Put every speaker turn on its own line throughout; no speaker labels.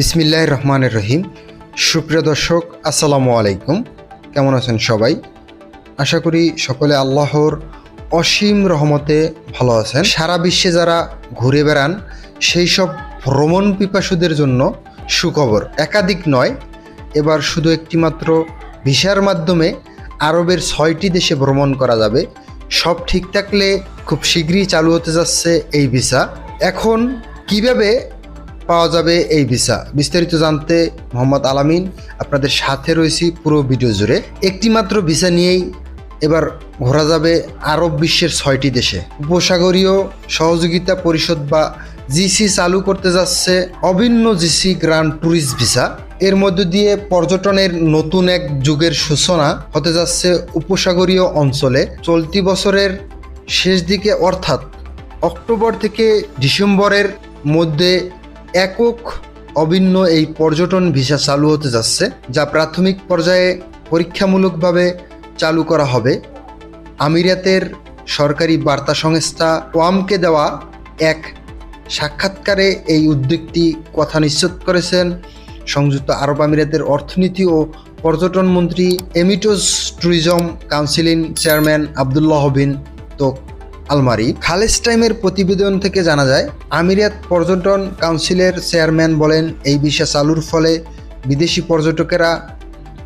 বিসমিল্লাহ রহমানের রহিম সুপ্রিয় দর্শক, আসসালামু আলাইকুম। কেমন আছেন সবাই? আশা করি সকলে আল্লাহর অসীম রহমতে ভালো আছেন। সারা বিশ্বে যারা ঘুরে বেড়ান, সেই সব ভ্রমণ পিপাসুদের জন্য সুখবর একাধিক নয়। এবার শুধু একটিমাত্র ভিসার মাধ্যমে আরবের ছয়টি দেশে ভ্রমণ করা যাবে। সব ঠিক থাকলে খুব শীঘ্রই চালু হতে যাচ্ছে এই ভিসা। এখন কীভাবে পাওয়া যাবে এই ভিসা। বিস্তারিত জানতে মোহাম্মদ আলামিন, আপনাদের সাথে রয়েছি পুরো ভিডিও জুড়ে। একটিমাত্র ভিসা নিয়েই এবার ঘোরা যাবে আরব বিশ্বের ছয়টি দেশে। উপসাগরীয় সহযোগিতা পরিষদ বা জিসি চালু করতে যাচ্ছে অভিন্ন জিসি গ্রান্ড ট্যুরিস্ট ভিসা। এর মধ্য দিয়ে পর্যটনের নতুন এক যুগের সূচনা হতে যাচ্ছে উপসাগরীয় অঞ্চলে। চলতি বছরের শেষ দিকে অর্থাৎ অক্টোবর থেকে ডিসেম্বরের মধ্যে একক অভিন্ন এই পর্যটন ভিসা চালু হতে যাচ্ছে, যা প্রাথমিক পর্যায়ে পরীক্ষামূলকভাবে চালু করা হবে। আমিরাতের সরকারি বার্তা সংস্থা ওয়ামকে দেওয়া এক সাক্ষাৎকারে এই উদ্যোগটি কথা নিশ্চিত করেছেন সংযুক্ত আরব আমিরাতের অর্থনীতি ও পর্যটন মন্ত্রী Emirates tourism counselling chairman Abdullah bin Touq. Al Marri. খালেজ টাইমের প্রতিবেদন থেকে জানা যায় আমিরাত পর্যটন কাউন্সিলের চেয়ারম্যান বলেন, এই ভিসা চালুর ফলে বিদেশি পর্যটকেরা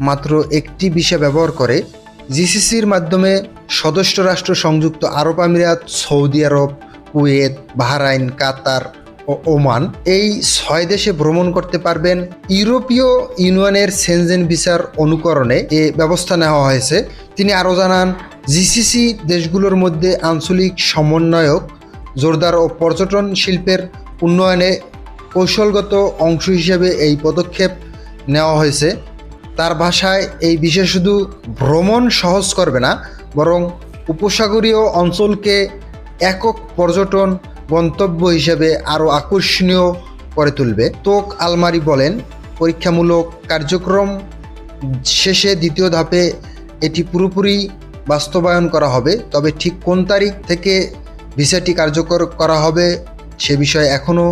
মাত্র একটি ভিসা ব্যবহার করে। জিসিসির মাধ্যমে সদস্য রাষ্ট্র সংযুক্ত আরব আমিরাত, Saudi Arab, Kuwait, Bahrain, Qatar ও ওমান এই ছয় দেশে ভ্রমণ করতে পারবেন। ইউরোপীয় ইউনিয়নের সেনজেন ভিসার অনুকরণে এ ব্যবস্থা নেওয়া হয়েছে। তিনি আরও জানান জিসিসি দেশগুলোর মধ্যে আঞ্চলিক সমন্বয়ক, জোরদার ও পর্যটন শিল্পের উন্নয়নে কৌশলগত অংশ হিসেবে এই পদক্ষেপ নেওয়া হয়েছে। তার ভাষায় এই বিষয় শুধু ভ্রমণ সহজ করবে না, বরং উপসাগরীয় অঞ্চলকে একক পর্যটন গন্তব্য হিসেবে আরও আকর্ষণীয় করে তুলবে। তোক আলমারি বলেন, পরীক্ষামূলক কার্যক্রম শেষে দ্বিতীয় ধাপে এটি পুরোপুরি বাস্তবায়ন করা হবে, তবে ঠিক কোন তারিখ থেকে ভিসাটি কার্যকর করা হবে সে বিষয়ে এখনও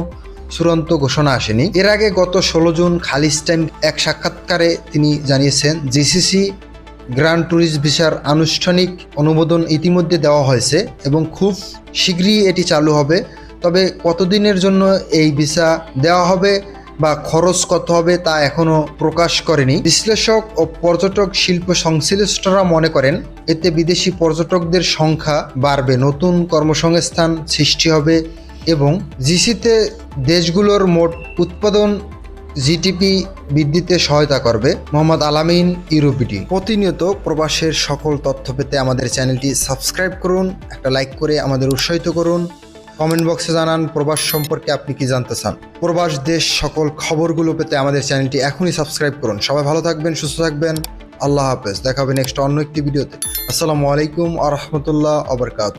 চূড়ান্ত ঘোষণা আসেনি। এর আগে গত ষোলো জুন খালিজ টাইম এক সাক্ষাৎকারে তিনি জানিয়েছেন, জিসিসি গ্র্যান্ড ট্যুরিস্ট ভিসার আনুষ্ঠানিক অনুমোদন ইতিমধ্যে দেওয়া হয়েছে এবং খুব শীঘ্রই এটি চালু হবে। তবে কতদিনের জন্য এই ভিসা দেওয়া হবে বা খরচ কত হবে তা এখনও প্রকাশ করেনি। বিশ্লেষক ও পর্যটক শিল্প সংশ্লিষ্টরা মনে করেন, এতে বিদেশি পর্যটকদের সংখ্যা বাড়বে, নতুন কর্মসংস্থান সৃষ্টি হবে এবং জিসিতে দেশগুলোর মোট উৎপাদন জিডিপি বৃদ্ধিতে সহায়তা করবে। মোহাম্মদ আলামিন, ইউরোপিটি। প্রতিনিয়ত প্রবাসের সকল তথ্য পেতে আমাদের চ্যানেলটি সাবস্ক্রাইব করুন, একটা লাইক করে আমাদের উৎসাহিত করুন। কমেন্ট বক্সে জানান, প্রবাস সম্পর্কে আপনি কি জানতে চান? প্রবাস দেশ সকল খবরগুলো পেতে আমাদের চ্যানেলটি এখনই সাবস্ক্রাইব করুন। সবাই ভালো থাকবেন, সুস্থ থাকবেন। আল্লাহ হাফেজ। দেখা হবে নেক্সট অন্য একটি ভিডিওতে। আসসালামু আলাইকুম আ রহমতুল্লাহ আবরকাত।